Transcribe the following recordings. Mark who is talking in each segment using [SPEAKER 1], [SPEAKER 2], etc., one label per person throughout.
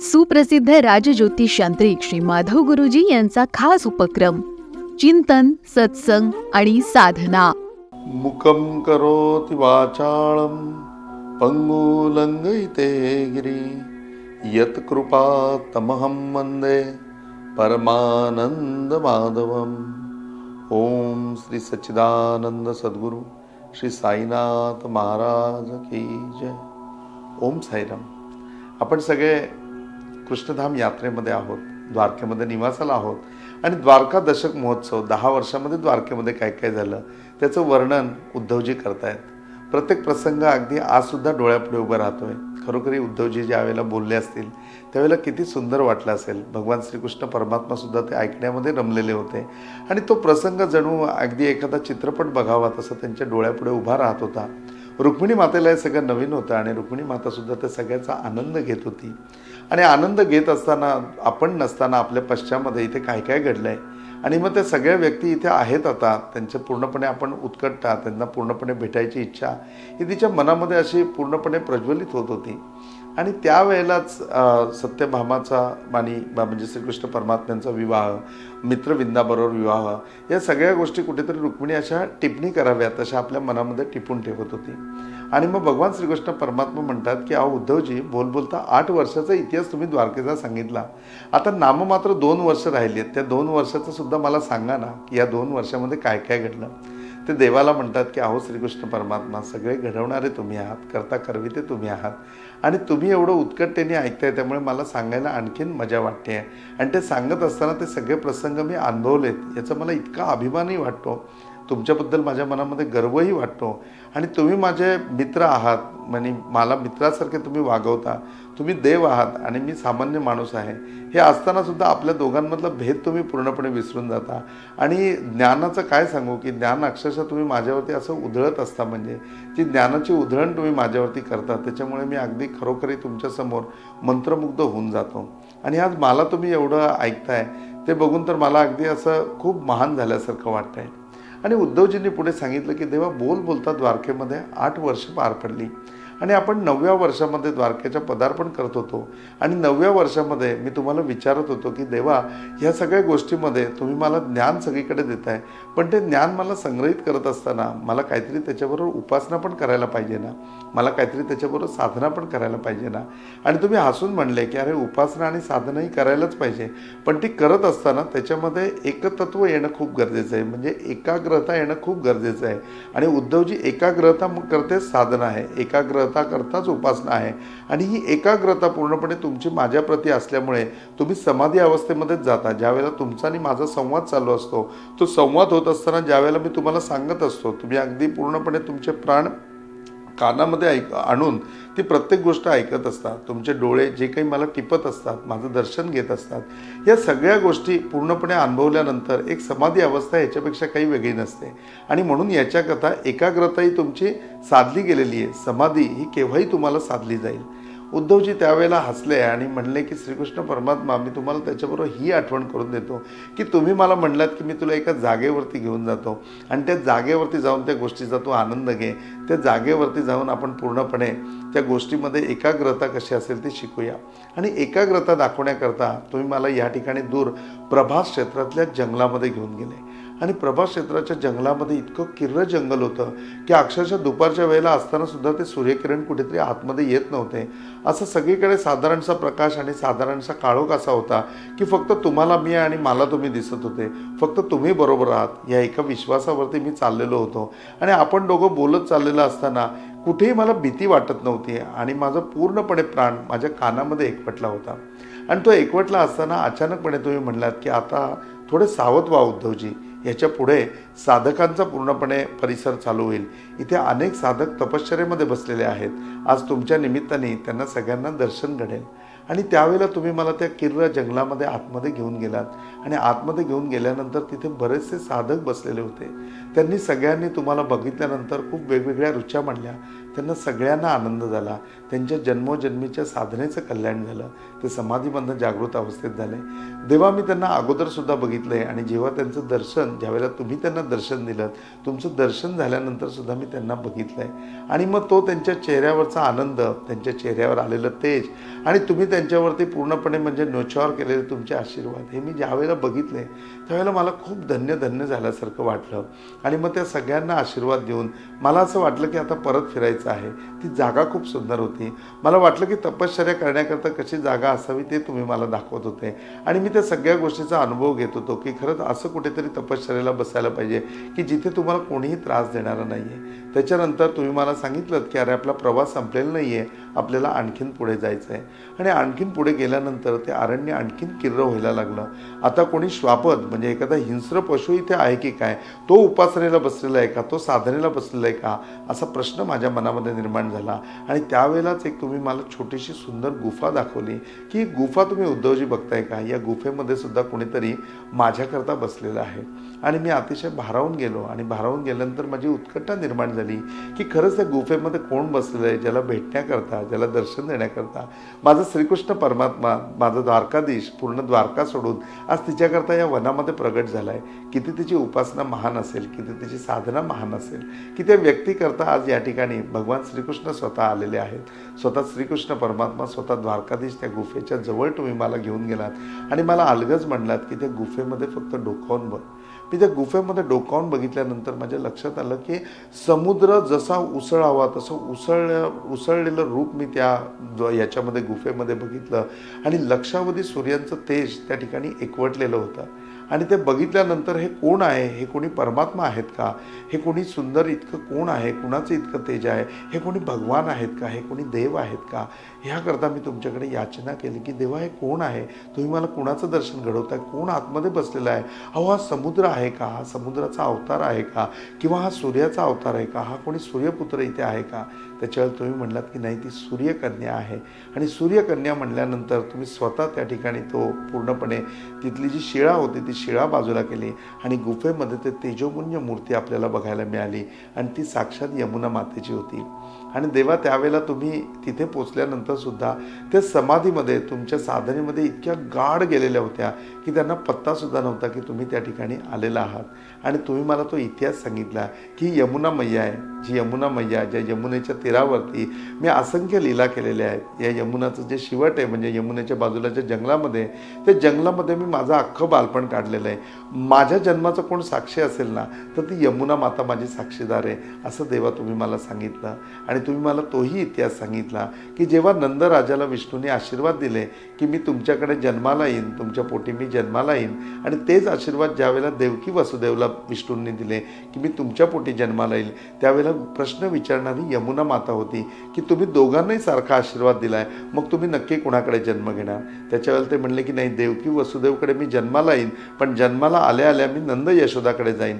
[SPEAKER 1] सुप्रसिद्ध राजज्योतिष यांत्रिक श्री माधव गुरुजी यांचा खास उपक्रम चिंतन सत्संग आणि साधना.
[SPEAKER 2] मुकम करोति वाचाळं पङ्गुलङ्घयिते गिरि यत्कृपातमहं परमानंद परमानन्दमाधवम्. ॐ श्री सच्चिदानंद सद्गुरू श्री साईनाथ महाराज की जय. ओम साईराम. आपण सगळे कृष्णधाम यात्रेमध्ये आहोत द्वारकेमध्ये निवासाला आहोत. आणि द्वारका दशक महोत्सव दहा वर्षामध्ये द्वारकेमध्ये काय काय झालं त्याचं वर्णन उद्धवजी करतायत. प्रत्येक प्रसंग अगदी आजसुद्धा डोळ्यापुढे उभं राहतोय. खरोखरी उद्धवजी ज्या वेळेला बोलले असतील त्यावेळेला किती सुंदर वाटलं असेल. भगवान श्रीकृष्ण परमात्मासुद्धा ते ऐकण्यामध्ये रमलेले होते. आणि तो प्रसंग जणू अगदी एखादा चित्रपट बघावा तसं त्यांच्या डोळ्यापुढे उभा राहत होता. रुक्मिणी मातेला हे सगळं नवीन होतं आणि रुक्मिणी मातासुद्धा त्या सगळ्याचा आनंद घेत होती. आणि आनंद घेत असताना आपण नसताना आपल्या पश्चामध्ये इथे काय काय घडलं आहे आणि मग त्या सगळ्या व्यक्ती इथे आहेत आता. त्यांच्या पूर्णपणे आपण उत्कटता त्यांना पूर्णपणे भेटायची इच्छा ही तिच्या मनामध्ये अशी पूर्णपणे प्रज्वलित होत होती. आणि त्यावेळेलाच सत्यभामाचा आणि बा- म्हणजे श्रीकृष्ण परमात्म्यांचा विवाह मित्रविंदाबरोबर विवाह या सगळ्या गोष्टी कुठेतरी रुक्मिणी अशा टिप्पणी कराव्यात अशा आपल्या मनामध्ये टिपून ठेवत होती. आणि मग भगवान श्रीकृष्ण परमात्मा म्हणतात की अहो उद्धवजी बोल बोलता आठ वर्षाचा इतिहास तुम्ही द्वारकेचा सांगितला. आता नाममात्र दोन वर्ष राहिली आहेत. त्या दोन वर्षाचं सुद्धा मला सांगा ना की या दोन वर्षामध्ये काय काय घडलं? ते देवाला म्हणतात की अहो श्रीकृष्ण परमात्मा सगळे घडवणारे तुम्ही आहात करता करविते तुम्ही आहात. आणि तुम्ही एवढं उत्कटतेने ऐकताय त्यामुळे मला सांगायला आणखीन मजा वाटते. आहे आणि ते सांगत असताना ते सगळे प्रसंग मी अनुभवलेत याचा मला इतका अभिमानही वाटतो. तुमच्याबद्दल माझ्या मनामध्ये गर्वही वाटतो. आणि तुम्ही माझे मित्र आहात म्हणजे मला मित्रासारखे तुम्ही वागवता तुम्ही देव आहात आणि मी सामान्य माणूस आहे. हे असतानासुद्धा आपल्या दोघांमधला भेद तुम्ही पूर्णपणे विसरून जाता. आणि ज्ञानाचं काय सांगू की ज्ञान अक्षरशः तुम्ही माझ्यावरती असं उधळत असता म्हणजे जी ज्ञानाची उधळण तुम्ही माझ्यावरती करता. त्याच्यामुळे मी अगदी खरोखरी तुमच्यासमोर मंत्रमुग्ध होऊन जातो. आणि आज मला तुम्ही एवढं ऐकताय ते बघून तर मला अगदी असं खूप महान झाल्यासारखं वाटतंय. आणि उद्धवजींनी पुढे सांगितलं की देवा बोल बोलता द्वारकेमध्ये आठ वर्ष पार पडली. आणि आपण नवव्या वर्षामध्ये द्वारकेचं पदार्पण करत होतो. आणि नवव्या वर्षामध्ये मी तुम्हाला विचारत होतो की देवा ह्या सगळ्या गोष्टीमध्ये तुम्ही मला ज्ञान सगळीकडे देताय. पण ते ज्ञान मला संग्रहित करत असताना मला काहीतरी त्याच्याबरोबर उपासना पण करायला पाहिजे ना. मला काहीतरी त्याच्याबरोबर साधना पण करायला पाहिजे ना. आणि तुम्ही हसून म्हणले की अरे उपासना आणि साधनाही करायलाच पाहिजे. पण ती करत असताना त्याच्यामध्ये एकतत्व येणं खूप गरजेचं आहे. म्हणजे एकाग्रता येणं खूप गरजेचं आहे. आणि उद्धवजी एकाग्रता करते साधना आहे. एकाग्रता करताच उपासना आहे. आणि ही एकाग्रता पूर्णपणे तुमची माझ्याप्रती असल्यामुळे तुम्ही समाधी अवस्थेमध्येच जाता. ज्यावेळेला तुमचा आणि माझा संवाद चालू असतो तो संवाद होत असताना ज्यावेळेला मी तुम्हाला सांगत असतो तुम्ही अगदी पूर्णपणे तुमचे प्राण कानामध्ये ऐक आणून ती प्रत्येक गोष्ट ऐकत असतात. तुमचे डोळे जे काही मला टिपत असतात माझं दर्शन घेत असतात या सगळ्या गोष्टी पूर्णपणे अनुभवल्यानंतर एक समाधी अवस्था याच्यापेक्षा काही वेगळी नसते. आणि म्हणून याच्याकरता कथा एकाग्रताही तुमची साधली गेलेली आहे. समाधी ही केव्हाही तुम्हाला साधली जाईल. उद्धवजी त्यावेळेला हसले आणि म्हणले की श्रीकृष्ण परमात्मा मी तुम्हाला त्याच्याबरोबर ही आठवण करून देतो की तुम्ही मला म्हणलात की मी तुला एका जागेवरती घेऊन जातो आणि त्या जागेवरती जाऊन त्या गोष्टीचा तू आनंद घे. त्या जागेवरती जाऊन आपण पूर्णपणे त्या गोष्टीमध्ये एकाग्रता कशी असेल ती शिकूया. आणि एकाग्रता दाखवण्याकरता तुम्ही मला या ठिकाणी दूर प्रभास क्षेत्रातल्या जंगलामध्ये घेऊन गेले. आणि प्रभा क्षेत्राच्या जंगलामध्ये इतकं किर्र जंगल होतं की अक्षरशः दुपारच्या वेळेला असताना सुद्धा ते सूर्यकिरण कुठेतरी आतमध्ये येत नव्हते. असं सगळीकडे साधारणसा प्रकाश आणि साधारणसा काळोख असा होता की फक्त तुम्हाला मी आणि मला तुम्ही दिसत होते. फक्त तुम्ही बरोबर आहात. या एका विश्वासावरती मी चाललेलो होतो. आणि आपण दोघं बोलत चाललेलं असताना कुठेही मला भीती वाटत नव्हती आणि माझा पूर्णपणे प्राण माझ्या कानामध्ये एकवटला होता. आणि तो एकवटला असताना अचानकपणे तुम्ही म्हणलात की आता थोडे सावध व्हा उद्धवजी. याच्यापुढे साधकांचा पूर्णपणे परिसर चालू होईल. इथे अनेक साधक तपश्चर्यामध्ये बसलेले आहेत. आज तुमच्या निमित्ताने त्यांना सगळ्यांना दर्शन घडेल. आणि त्यावेळेला तुम्ही मला त्या किर्र जंगलामध्ये आतमध्ये घेऊन गेलात. आणि आतमध्ये घेऊन गेल्यानंतर तिथे बरेचसे साधक बसलेले होते. त्यांनी सगळ्यांनी तुम्हाला बघितल्यानंतर खूप वेगवेगळ्या रुच्या मांडल्या. त्यांना सगळ्यांना आनंद झाला. त्यांच्या जन्मोजन्मीच्या साधनेचं कल्याण झालं. ते समाधीमधनं जागृत अवस्थेत झाले. देवा मी त्यांना अगोदरसुद्धा बघितलं आहे आणि जेव्हा त्यांचं दर्शन ज्यावेळेला तुम्ही त्यांना दर्शन दिलं तुमचं दर्शन झाल्यानंतरसुद्धा मी त्यांना बघितलं आहे आणि मग तो त्यांच्या चेहऱ्यावरचा आनंद त्यांच्या चेहऱ्यावर आलेलं तेज आणि तुम्ही त्यांच्यावरती पूर्णपणे म्हणजे नोचावर केलेले तुमचे आशीर्वाद हे मी ज्यावेळेला बघितले त्यावेळेला मला खूप धन्य धन्य झाल्यासारखं वाटलं. आणि मग त्या सगळ्यांना आशीर्वाद देऊन मला असं वाटलं की आता परत फिरायचं आहे. ती जागा खूप सुंदर होती. मला वाटलं की तपश्चर्या करण्याकरता कशी जागा असावी ते तुम्ही मला दाखवत होते. आणि मी त्या सगळ्या गोष्टीचा अनुभव घेत होतो की खरंच असं कुठेतरी तपश्चर्याला बसायला पाहिजे की जिथे तुम्हाला कोणीही त्रास देणारा नाही आहे त्याच्यानंतर तुम्ही मला सांगितलं की अरे आपला प्रवास संपलेला नाही आहे आपल्याला आणखीन पुढे जायचं आहे आणि आणखीन पुढे गेल्यानंतर ते अरण्य आणखीन किर्र व्हायला लागलं. आता कोणी श्वापद म्हणजे एखादा हिंस्र पशु इथे आहे की काय? तो उपासनेला बसलेला आहे का? तो साधनेला बसलेला आहे का? असा प्रश्न माझ्या मनामध्ये निर्माण झाला. आणि त्यावेळेलाच एक तुम्ही मला छोटीशी सुंदर गुफा दाखवली. की ही गुफा तुम्ही उद्धवजी बघताय का? या गुफेमध्ये सुद्धा कोणीतरी माझ्याकरता बसलेला आहे. आणि मी अतिशय भारावून गेलो. आणि भारावून गेल्यानंतर माझी उत्कंठा निर्माण झाली. की खरंच त्या गुफेमध्ये कोण बसलेलं आहे? ज्याला भेटण्याकरता ज्याला दर्शन देण्याकरता. माझा श्रीकृष्ण परमात्मा माझा द्वारकाधीश पूर्ण द्वारका सोडून आज तिच्याकरता या वनामध्ये प्रगट झाला आहे किती तिची उपासना महान असेल किती तिची साधना महान असेल की त्या व्यक्तीकरता आज या ठिकाणी भगवान श्रीकृष्ण स्वतः आलेले आहेत. स्वतः श्रीकृष्ण परमात्मा स्वतः द्वारकाधीश त्या गुफेच्या जवळ तुम्ही मला घेऊन गेलात. आणि मला अलगच म्हणलात की त्या गुफेमध्ये फक्त डोकावून बघ. मी त्या गुफेमध्ये डोकावून बघितल्यानंतर माझ्या लक्षात आलं की समुद्र जसा उसळावा तसं उसळ उसळलेलं रूप मी त्या याच्यामध्ये गुफेमध्ये बघितलं. आणि लक्षावधी सूर्यांचं तेज त्या ठिकाणी एकवटलेलं होतं. आणि ते बघितल्यानंतर हे कोण आहे? हे कोणी परमात्मा आहेत का? हे कोणी सुंदर इतकं कोण आहे? कुणाचं इतकं तेज आहे? हे कोणी भगवान आहेत का? हे कोणी देव आहेत का? ह्याकरता मी तुमच्याकडे याचना केली की देवा हे कोण आहे? तुम्ही मला कुणाचं दर्शन घडवताय? कोण आतमध्ये बसलेला आहे? अहो हा समुद्र आहे का? हा समुद्राचा अवतार आहे का? किंवा हा सूर्याचा अवतार आहे का? हा कोणी सूर्यपुत्र इथे आहे का? त्याच्यावर तुम्ही म्हणलात की नाही ती सूर्यकन्या आहे. आणि सूर्यकन्या म्हणल्यानंतर तुम्ही स्वतः त्या ठिकाणी तो पूर्णपणे तिथली जी शिळा होती ती शिळा बाजूला केली आणि गुफेमध्ये ते तेजोगुंज मूर्ती आपल्याला बघायला मिळाली आणि ती साक्षात यमुना मातेची होती. आणि देवा त्यावेळेला तुम्ही तिथे पोचल्यानंतर सुद्धा त्या समाधीमध्ये तुमच्या साधनेमध्ये इतक्या गाढ गेलेल्या होत्या की त्यांना पत्तासुद्धा नव्हता की तुम्ही त्या ठिकाणी आलेला आहात. आणि तुम्ही मला तो इतिहास सांगितला की यमुना मैया आहे. जी यमुना मैया ज्या यमुनेच्या तीरावरती मी असंख्य लीला केलेल्या आहेत. या यमुनाचं जे शिवट आहे म्हणजे यमुनेच्या बाजूलाच्या जंगलामध्ये त्या जंगलामध्ये मी माझं अख्खं बालपण काढलेलं आहे. माझ्या जन्माचं कोण साक्षी असेल ना तर ती यमुना माता माझी साक्षीदार आहे असं देवा तुम्ही मला सांगितलं. आणि तुम्ही मला तोही इतिहास सांगितला की जेव्हा नंदराजाला विष्णूने आशीर्वाद दिले की मी तुमच्याकडे जन्माला येईन तुमच्या पोटी मी जन्माला येईन आणि तेच आशीर्वाद ज्यावेळेला देवकी वसुदेवला विष्णूंनी दिले की मी तुमच्या पोटी जन्माला येईल त्यावेळेला प्रश्न विचारणारी यमुना माता होती की तुम्ही दोघांनाही सारखा आशीर्वाद दिलाय मग तुम्ही नक्की कुणाकडे जन्म घेणार? त्याच्यावेळेला ते म्हणले की नाही देवकी वसुदेवकडे मी जन्माला येईन पण जन्माला आल्या आल्या मी नंद यशोदाकडे जाईन.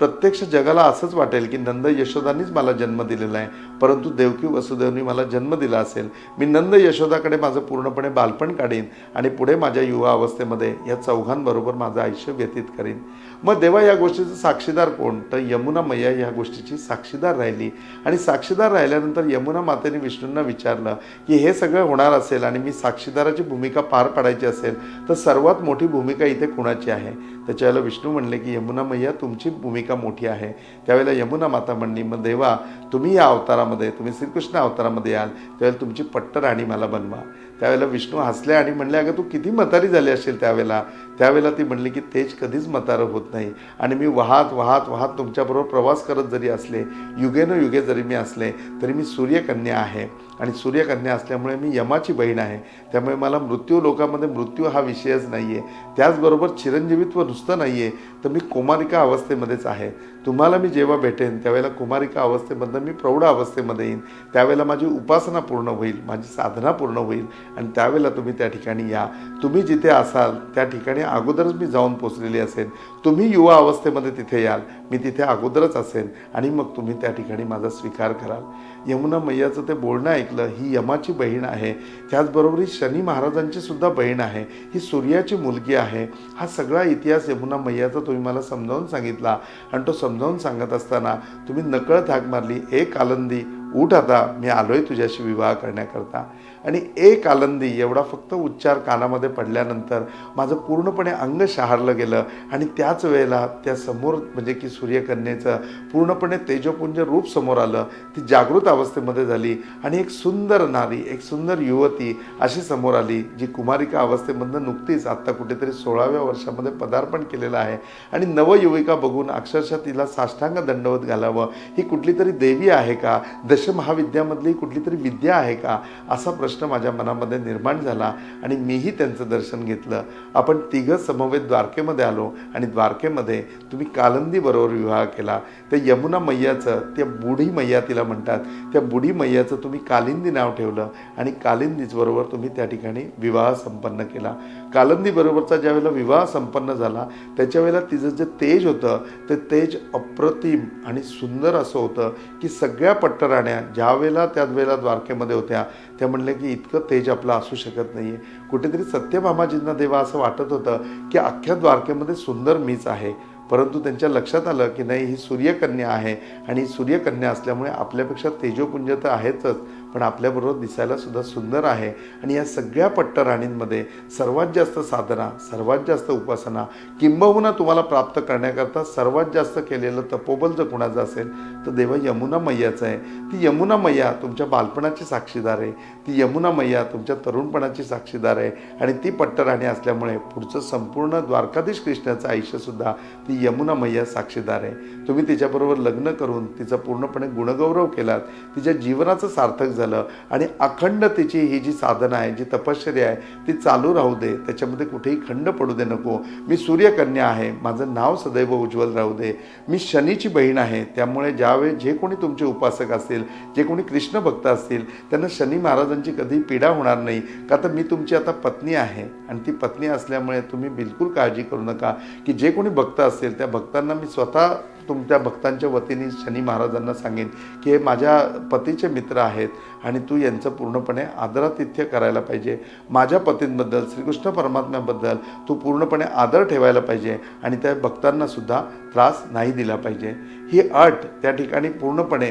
[SPEAKER 2] प्रत्यक्ष जगाला असंच वाटेल की नंद यशोदानीच मला जन्म दिलेला आहे. परंतु देवकी वसुदेवनी मला जन्म दिला असेल. मी नंद यशोदाकडे माझं पूर्णपणे बालपण काढीन आणि पुढे माझ्या युवा अवस्थेमध्ये या चौघांबरोबर माझं आयुष्य व्यतीत करीन. मग देवा या गोष्टीचं साक्षीदार कोण? तर यमुना मैया ह्या गोष्टीची साक्षीदार राहिली. आणि साक्षीदार राहिल्यानंतर यमुना मातेने विष्णूंना विचारलं की हे सगळं होणार असेल आणि मी साक्षीदाराची भूमिका पार पाडायची असेल तर सर्वात मोठी भूमिका इथे कुणाची आहे? त्याच्याला विष्णू म्हणले की यमुना मैया तुमची भूमिका मोठी आहे. त्यावेळेला यमुना माता म्हणली मग देवा तुम्ही या अवतारामध्ये तुम्ही श्रीकृष्ण अवतारामध्ये याल त्यावेळेला तुमची पट्ट राणी मला बनवा. त्यावेळेला विष्णू हसले आणि म्हणले अगं तू किती म्हातारी झाली असेल त्यावेळेला. त्यावेळेला ती म्हणली की तेज कधीच म्हातारं होत नाही. आणि मी वाहत वाहत वाहत तुमच्याबरोबर प्रवास करत जरी असले युगेनं युगे जरी मी असले तरी मी सूर्यकन्या आहे. आणि सूर्यकन्या असल्यामुळे मी यमाची बहीण आहे. त्यामुळे मला मृत्यू लोकांमध्ये मृत्यू हा विषयच नाही आहे त्याचबरोबर चिरंजीवित्व नुसतं नाही आहे तर मी कुमारिका अवस्थेमध्येच आहे. तुम्हाला मी जेव्हा भेटेन त्यावेळेला कुमारिका अवस्थेमधनं मी प्रौढ अवस्थेमध्ये येईन. त्यावेळेला माझी उपासना पूर्ण होईल माझी साधना पूर्ण होईल. आणि त्यावेळेला तुम्ही त्या ठिकाणी या. तुम्ही जिथे असाल त्या ठिकाणी अगोदरच मी जाऊन पोचलेली असेल तुम्ही युवा अवस्थेमध्ये तिथे याल. मी तिथे अगोदरच असेन. आणि मग तुम्ही त्या ठिकाणी माझा स्वीकार कराल. यमुना मैयाचं ते बोलणं ऐकलं ही यमाची बहीण आहे. त्याचबरोबर ही शनी महाराजांची सुद्धा बहीण आहे. ही सूर्याची मुलगी आहे. हा सगळा इतिहास यमुना मैयाचा तुम्ही मला समजावून सांगितला. आणि तो समजावून सांगत असताना तुम्ही नकळत हाक मारली. एक आलंदी उठ आता मी आलोय तुझ्याशी विवाह करण्याकरता. आणि एक आनंदी एवढा फक्त उच्चार कानामध्ये पडल्यानंतर माझं पूर्णपणे अंग शहारलं गेलं. आणि त्याच वेळेला त्या समोर म्हणजे की सूर्यकन्येचं पूर्णपणे तेजपुंज रूप समोर आलं. ती जागृत अवस्थेमध्ये झाली. आणि एक सुंदर नारी एक सुंदर युवती अशी समोर आली जी कुमारिका अवस्थेमधनं नुकतीच आत्ता कुठेतरी सोळाव्या वर्षामध्ये पदार्पण केलेलं आहे. आणि नवयुविका बघून अक्षरशः तिला साष्टांग दंडवत घालावं. ही कुठली तरी देवी आहे का? दशमहाविद्यामधली कुठली तरी विद्या आहे का असा प्रश्न माझ्या मनामध्ये निर्माण झाला आणि मीही त्यांचं दर्शन घेतलं. आपण तिघं समवेत द्वारकेमध्ये आलो आणि द्वारकेमध्ये तुम्ही कालंदीबरोबर विवाह केला. ते यमुना मैयाचं त्या बुढी मैया तिला म्हणतात. त्या बुढी मैयाचं तुम्ही कालिंदी नाव ठेवलं आणि कालिंदीच बरोबर तुम्ही त्या ठिकाणी विवाह संपन्न केला. कालंदी बरोबरचा ज्यावेळेला विवाह संपन्न झाला त्याच्या वेळेला तिचं जे तेज होतं ते तेज अप्रतिम आणि सुंदर असं होतं की सगळ्या पट्टराण्या ज्या वेळेला त्या वेळेला द्वारकेमध्ये होत्या त्या म्हणल्या की इतकं तेज आपलं असू शकत नाही आहे कुठेतरी सत्यभामाजींना देवा असं वाटत होतं की अख्ख्या द्वारकेमध्ये सुंदर मीच आहे. परंतु त्यांच्या लक्षात आलं की नाही ही सूर्यकन्या आहे आणि सूर्यकन्या असल्यामुळे आपल्यापेक्षा तेजोपुंज तर आहेतच. पण आपल्याबरोबर दिसायला सुद्धा सुंदर आहे. आणि या सगळ्या पट्टराणींमध्ये सर्वात जास्त साधना सर्वात जास्त उपासना किंबहुना तुम्हाला प्राप्त करण्याकरता सर्वात जास्त केलेलं तपोबल जर कुणाचं असेल तर देव यमुना मैयाचं आहे. ती यमुना मैया तुमच्या बालपणाची साक्षीदार आहे. ती यमुना मैया तुमच्या तरुणपणाची साक्षीदार आहे. आणि ती पट्टराणी असल्यामुळे पुढचं संपूर्ण द्वारकाधीश कृष्णाचं आयुष्यसुद्धा ती यमुना मैया साक्षीदार आहे. तुम्ही तिच्याबरोबर लग्न करून तिचा पूर्णपणे गुणगौरव केलात. तिच्या जीवनाचं सार्थक झालं. आणि अखंडतेची ही जी साधना आहे जी तपश्चर्या आहे ती चालू राहू दे. त्याच्यामध्ये कुठेही खंड पडू दे नको. मी सूर्यकन्या आहे. माझं नाव सदैव उज्ज्वल राहू दे. मी शनीची बहीण आहे. त्यामुळे ज्यावेळी जे कोणी तुमचे उपासक असतील जे कोणी कृष्ण भक्त असतील त्यांना शनी महाराजांची कधी पीडा होणार नाही. का तर मी तुमची आता पत्नी आहे. आणि ती पत्नी असल्यामुळे तुम्ही बिलकुल काळजी करू नका. की जे कोणी भक्त असतील त्या भक्तांना मी स्वतः तुमच्या भक्तांच्या वतीने शनी महाराजांना सांगेन की हे माझ्या पतीचे मित्र आहेत आणि तू यांचं पूर्णपणे आदरातिथ्य करायला पाहिजे. माझ्या पतींबद्दल श्रीकृष्ण परमात्म्याबद्दल तू पूर्णपणे आदर ठेवायला पाहिजे आणि त्या भक्तांनासुद्धा त्रास नाही दिला पाहिजे. ही अट त्या ठिकाणी पूर्णपणे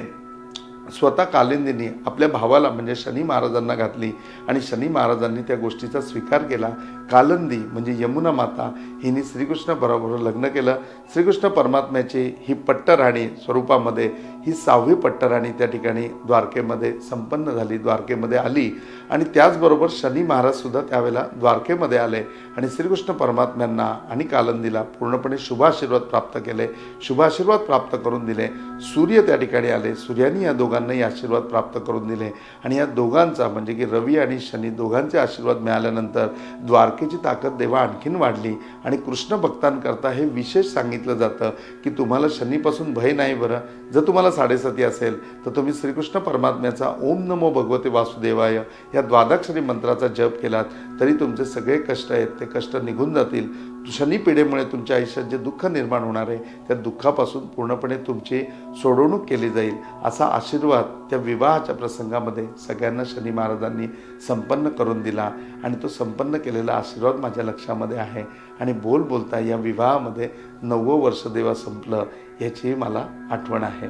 [SPEAKER 2] स्वतः कालिंदींनी आपल्या भावाला म्हणजे शनी महाराजांना घातली आणि शनी महाराजांनी त्या गोष्टीचा स्वीकार केला. कालंदी म्हणजे यमुना माता हिने श्रीकृष्ण बरोबर लग्न केलं. श्रीकृष्ण परमात्म्याची ही पट्टराणी स्वरूपामध्ये ही सहावी पट्टराणी त्या ठिकाणी द्वारकेमध्ये संपन्न झाली द्वारकेमध्ये आली. आणि त्याचबरोबर शनी महाराजसुद्धा त्यावेळेला द्वारकेमध्ये आले. आणि श्रीकृष्ण परमात्म्यांना आणि कालंदीला पूर्णपणे शुभाशीर्वाद प्राप्त केले. शुभाशीर्वाद प्राप्त करून दिले. सूर्य त्या ठिकाणी आले. सूर्याने या दोघांनाही आशीर्वाद प्राप्त करून दिले. आणि या दोघांचा म्हणजे की रवी आणि शनी दोघांचे आशीर्वाद मिळाल्यानंतर द्वारकेची ताकद देवा आणखीन वाढली. आणि कृष्ण भक्तांकरता हे विशेष सांगितलं जातं की तुम्हाला शनीपासून भय नाही बरं. जर तुम्हाला साडेसाती असेल तर तुम्ही श्रीकृष्ण परमात्म्याचा ओम नमो भगवते वासुदेवाय या द्वादाक्षरी मंत्राचा जप केलात तरी तुमचे सगळे कष्ट आहेत ते कष्ट निघून जातील. शनी पिढेमुळे तुमच्या आयुष्यात जे दुःख निर्माण होणार आहे त्या दुःखापासून पूर्णपणे तुमची सोडवणूक केली जाईल. असा आशीर्वाद त्या विवाहाच्या प्रसंगामध्ये सगळ्यांना शनी महाराजांनी संपन्न करून दिला आणि तो संपन्न केलेला आशीर्वाद माझ्या लक्षामध्ये आहे. आणि बोल बोलता या विवाहामध्ये नववं वर्ष देवा संपलं याची मला आठवण आहे.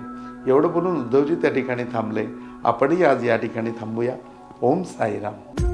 [SPEAKER 2] एवढं बोलून उद्धवजी त्या ठिकाणी थांबले. आपणही आज या ठिकाणी थांबूया. ओम साईराम.